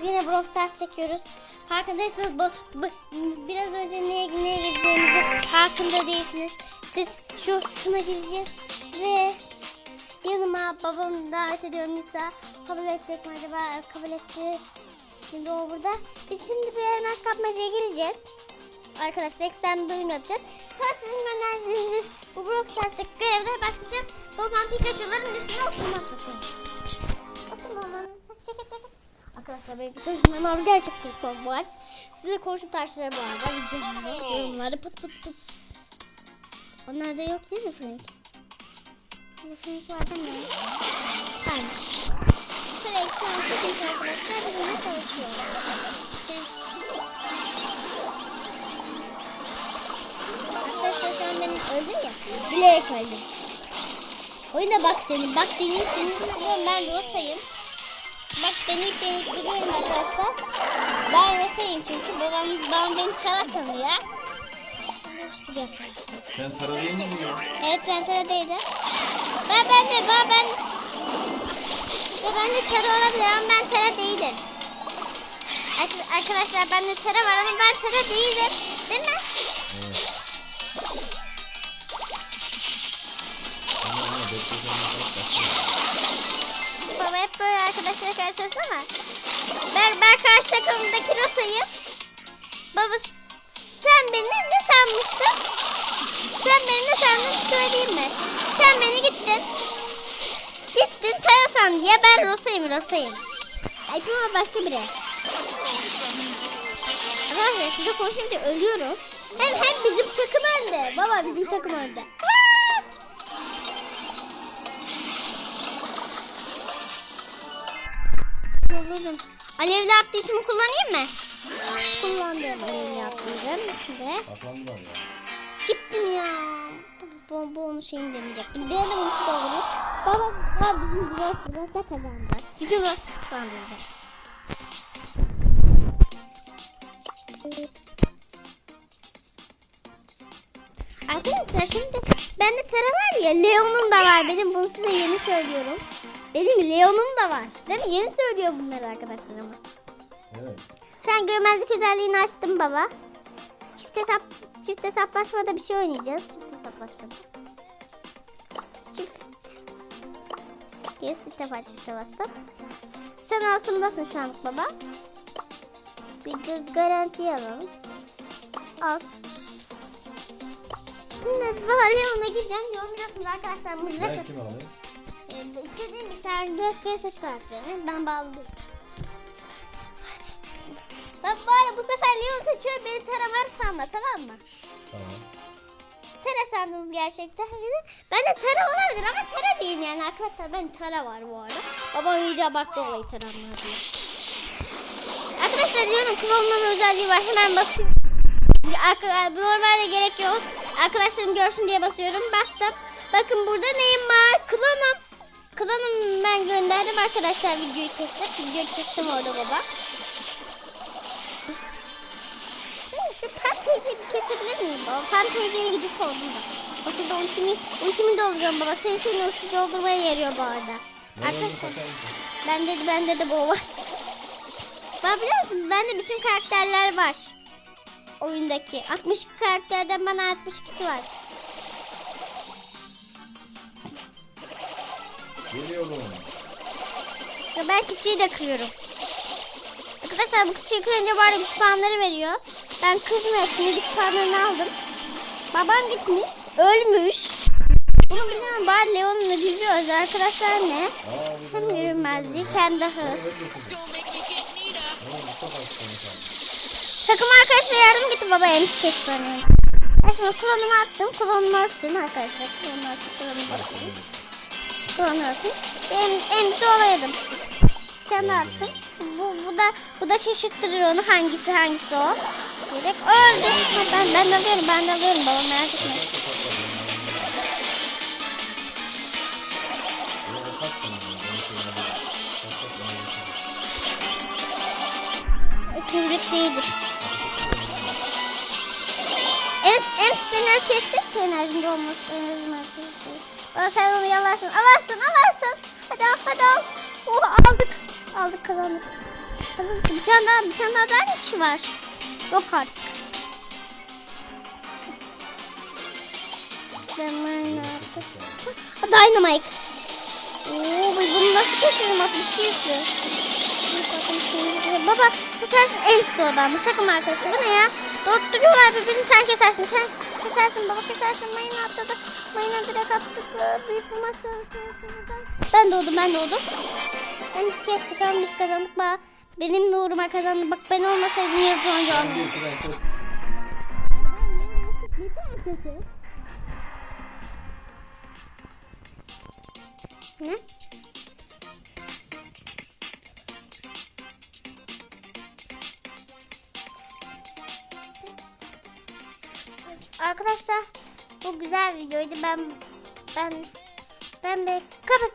Biz yine Brawl Stars çekiyoruz. Farkındaysanız bu, bu, biraz önce neye, neye gireceğimizi farkında değilsiniz. Siz şu şuna gireceğiz ve yanıma babamı davet ediyorum Nisa. Kabul edecek mi acaba? Kabul etti. Şimdi o burada. Biz şimdi bir elmas kapmacaya gireceğiz. Arkadaşlar ekstrem bir bölüm yapacağız. Sonra sizin gönderdiğiniz bu Brawl Stars'taki görevlere başlayacağız. Babam Pikachu'ların üstüne oturmaz sakın. Otur babam. Çekil çekil. Arkadaşlar benim ama gerçek bir var. Size koşu taşları bu arada. Videomda yorumlarda pıt pıt pıt. Onlar da yok değil mi Frank? Frank var değil mi? Varmış. Frank şu an çıkmış arkadaşlar. Bizimle savaşıyor. Arkadaşlar şu an ben ya. Bilerek öldüm. Oyuna bak dedim. Bak duruyorum. Ben rotayım. Bak deneyip deneyip duruyorum arkadaşlar. Ben rotayım çünkü babam, babam beni çara sanıyor. Sanıyormuş gibi yapıyor. Sen tara değil mi bu ya? Evet ben tara değilim. Ben ben de ben ben ya ben de tara olabilir ama ben tara değilim. Ark- Arkadaşlar bende tara var ama ben tara değilim. Değil mi? Evet. Ama ama bakalım başlıyor. Baba hep böyle arkadaşlara karşılasana. Ben, ben karşı takımdaki Rosa'yım. Baba sen beni ne sanmıştın? Sen beni ne sandın söyleyeyim mi? Sen beni gittin. Gittin Tara sandın. Ya ben Rosa'yım Rosa'yım. Ay ama başka biri. Arkadaşlar size konuşunca ölüyorum. Hem hem bizim takım önde. Baba bizim takım önde. Yolladım. Alevli atlayışımı kullanayım mı? Kullandım alevli atlayacağım. Şimdi Saklandılar ya. gittim ya. Bu onun şeyini deneyecektim. Denedim ulti doğru. Baba, baba bizim Bros, Bros'a kazandı. Bizim Bros kazandı. Arkadaşlar şimdi bende Tara var ya Leon'um da var benim bunu size yeni söylüyorum. Benim Leon'um da var. Değil mi? Yeni söylüyor bunları arkadaşlar ama. Evet. Sen görmezlik özelliğini açtın baba. Çift hesap çift hesaplaşmada bir şey oynayacağız. Çift hesaplaşmada. Çift. Kes bir defa çifte bastım. Sen altındasın şu an baba. Bir garanti alalım. Alt. Baba Leon'a gireceğim. Leon biliyorsunuz arkadaşlar mızrak Ben kim alayım? Kare saç karakterini ben bağladım. Bak bari bu sefer Leon seçiyor beni Tara var sanma tamam mı? Tamam. Tara sandınız gerçekten. Ben de Tara olabilir ama Tara değilim yani arkadaşlar ben Tara var bu arada. Babam iyice abarttı olayı Tara'nın diye. Arkadaşlar diyorum klonlama özelliği var hemen basıyorum. Bu Normalde gerek yok. Arkadaşlarım görsün diye basıyorum. Bastım. Bakın burada neyim var? Klonum. Klonum ben gönderdim arkadaşlar videoyu kesip. Videoyu kestim orada baba. Şimdi şu Pan teyzeyi bir kesebilir miyim baba? Pan teyzeye gıcık oldum da. Bak burada ultimi, ultimi dolduruyorum baba. Senin şeyin ulti doldurmaya yarıyor bu arada. Arkadaşlar ben dedi bende de bu var. Bak biliyor musun? Bende bütün karakterler var. Oyundaki. 62 karakterden bana 62'si var. Geliyorum. Ya ben küçüğü de kırıyorum. Arkadaşlar bu küçüğü kırınca arada güç puanları veriyor. Ben kızım hepsini güç puanlarını aldım. Babam gitmiş. Ölmüş. Bunu biliyorum bari Leon'la gülüyoruz arkadaşlar ne? Aa, Hem görünmezliği hem de hız. Konuşalım. Takım arkadaşlar yardım gitti baba ems kesti onu. Ben şimdi klonumu attım. Klonumu atsın arkadaşlar. Klonumu atsın. Klonumu atsın. Atsın. Em, emsi olaydım. Sen attın. Bu, bu da bu da şaşırttırır onu hangisi hangisi o. Direkt öldü. Ha, ben ben alıyorum ben alıyorum baba merak etme. Kıvrık değildir. Ems, ems denen kestik ki enerjinde olması. Enerjinde olması. Sen onu yalarsın. Alarsın alarsın. Hadi al hadi al. Oh aldık. Aldık kazandık. Bir tane daha, bir tane daha bir kişi var. Yok artık. Dynamite. Oo, biz bunu nasıl keselim 62 yüklü. Baba kesersin en stoğdan. Bu takım arkadaşı. Bu ne ya? Dotturuyorlar birbirini sen kesersin. Sen kesersin baba kesersin. Mayın atladı. Mayına direkt attık. Büyük bir maç. Ben doğdum ben doğdum. Ben biz kestik ama biz kazandık. Bak benim uğruma kazandı. Bak ben olmasaydım yazı prenses. Ne prensesi? Ne? Arkadaşlar bu güzel videoydu. Ben ben ben bir kapat